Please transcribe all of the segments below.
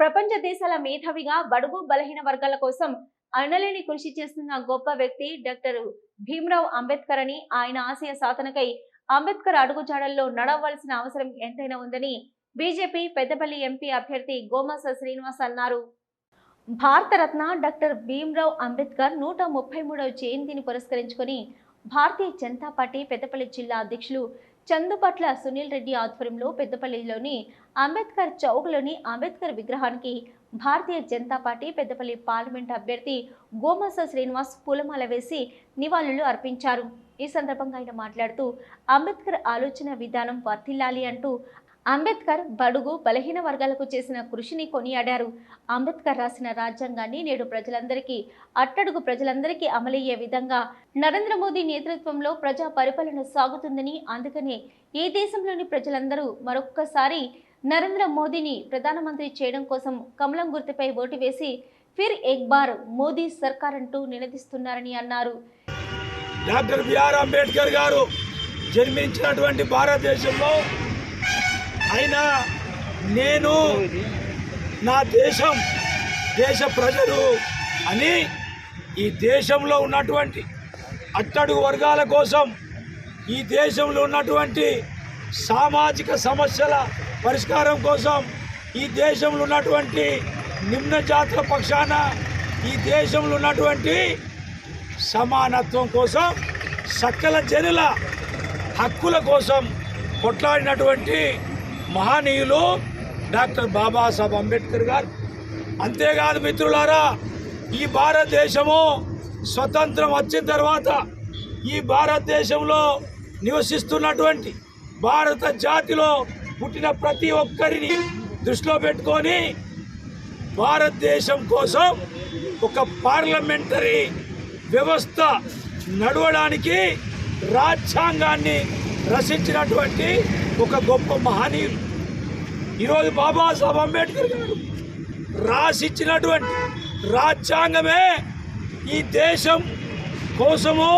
ప్రపంచ దేశాల మేధావిగా బడుగు బలహీన వర్గాల కోసం అనలేని కృషి చేస్తున్న గొప్ప వ్యక్తి డాక్టర్ భీమ్రావ్ అంబేద్కర్ అని ఆయన ఆశయ సాధనకై అంబేద్కర్ అడుగుజాడల్లో నడవలసిన అవసరం ఎంతైనా ఉందని బీజేపీ పెద్దపల్లి ఎంపీ అభ్యర్థి గోమాస శ్రీనివాస్ అన్నారు. భారతరత్న డాక్టర్ భీమ్రావ్ అంబేద్కర్ నూట ముప్పై మూడవ జయంతిని పురస్కరించుకొని భారతీయ జనతా పార్టీ పెద్దపల్లి జిల్లా అధ్యక్షులు చందుపట్ల సునీల్ రెడ్డి ఆధ్వర్యంలో పెద్దపల్లిలోని అంబేద్కర్ చౌక్లోని అంబేద్కర్ విగ్రహానికి భారతీయ జనతా పార్టీ పెద్దపల్లి పార్లమెంట్ అభ్యర్థి గోమాస శ్రీనివాస్ పూలమాల వేసి నివాళులు అర్పించారు. ఈ సందర్భంగా ఆయన మాట్లాడుతూ అంబేద్కర్ ఆలోచన విధానం వర్తిల్లాలి అంటూ అంబేద్కర్ బడుగు బలహీన వర్గాలకు చేసిన కృషిని కొనియాడారు. అంబేద్కర్ రాసిన రాజ్యాంగాన్ని నేడు ప్రజలందరికీ అట్టడుగు ప్రజలందరికీ అమలయ్యే విధంగా నరేంద్ర మోదీ నేతృత్వంలో ప్రజా పరిపాలన సాగుతుందని అందుకనే ఈ దేశంలోని ప్రజలందరూ మరొక్కసారి నరేంద్ర మోదీని ప్రధానమంత్రి చేయడం కోసం కమలం గుర్తుపై ఓటు వేసి ఫిర్ ఎక్ బార్ మోదీ సర్కార్ అంటూ నినదిస్తున్నారని అన్నారు. డాక్టర్ బిఆర్ అంబేద్కర్ గారు జన్మించినటువంటి భారతదేశంలో అయినా నేను నా దేశం దేశ ప్రజలు అని ఈ దేశంలో ఉన్నటువంటి అట్టడుగు వర్గాల కోసం ఈ దేశంలో ఉన్నటువంటి సామాజిక సమస్యల పరిష్కారం కోసం ఈ దేశంలో ఉన్నటువంటి నిమ్న జాతుల పక్షాన ఈ దేశంలో ఉన్నటువంటి సమానత్వం కోసం సకల జనుల హక్కుల కోసం కొట్లాడినటువంటి మహనీయులు డాక్టర్ బాబాసాహెబ్ అంబేద్కర్ గారు. అంతేకాదు మిత్రులారా ఈ భారతదేశము స్వతంత్రం వచ్చిన తర్వాత ఈ భారతదేశంలో నివసిస్తున్నటువంటి భారత జాతిలో పుట్టిన ప్రతి ఒక్కరిని దృష్టిలో పెట్టుకొని భారతదేశం కోసం ఒక పార్లమెంటరీ వ్యవస్థ నడవడానికి రాజ్యాంగాన్ని రచించినటువంటి ఒక గొప్ప మహనీయుడు. ఈరోజు బాబాసాహెబ్ అంబేద్కర్ గారు రాసిచ్చినటువంటి రాజ్యాంగమే ఈ దేశం కోసము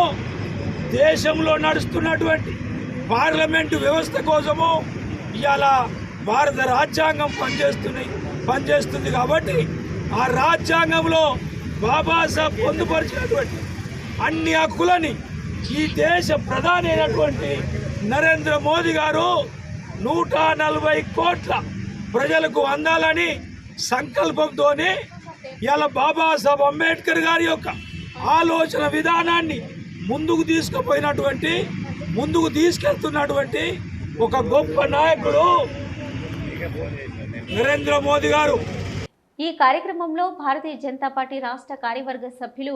దేశంలో నడుస్తున్నటువంటి పార్లమెంటు వ్యవస్థ కోసము ఇవాళ భారత రాజ్యాంగం పనిచేస్తున్నాయి పనిచేస్తుంది కాబట్టి ఆ రాజ్యాంగంలో బాబాసాహెబ్ పొందుపరిచినటువంటి అన్ని హక్కులని ఈ దేశ ప్రధాని అయినటువంటి నరేంద్ర మోదీ గారు నూట నలభై కోట్ల ప్రజలకు అందాలని సంకల్పంతోనే ఇలా బాబాసాహెబ్ అంబేద్కర్ గారి యొక్క ఆలోచన విధానాన్ని ముందుకు తీసుకుపోయినటువంటి ముందుకు తీసుకెళ్తున్నటువంటి ఒక గొప్ప నాయకుడు నరేంద్ర మోదీ గారు. ఈ కార్యక్రమంలో భారతీయ జనతా పార్టీ రాష్ట్ర కార్యవర్గ సభ్యులు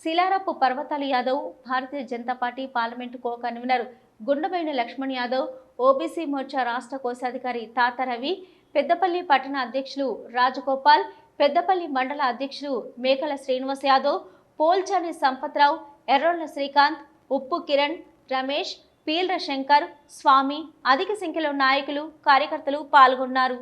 Shilarapu Parvathalu Yadav Bharatiya Janata party parliament co convener Gundamaina Laxman Yadav OBC Morcha రాష్ట్ర కోశాధికారి తాత రవి పెద్దపల్లి పట్టణ అధ్యక్షులు రాజగోపాల్ పెద్దపల్లి మండల అధ్యక్షులు మేకల శ్రీనివాస్ యాదవ్ పోల్చాని సంపత్రావు ఎర్రోళ్ళ శ్రీకాంత్ ఉప్పు కిరణ్ రమేష్ పీల్ర శంకర్ స్వామి అధిక సంఖ్యలో నాయకులు కార్యకర్తలు పాల్గొన్నారు.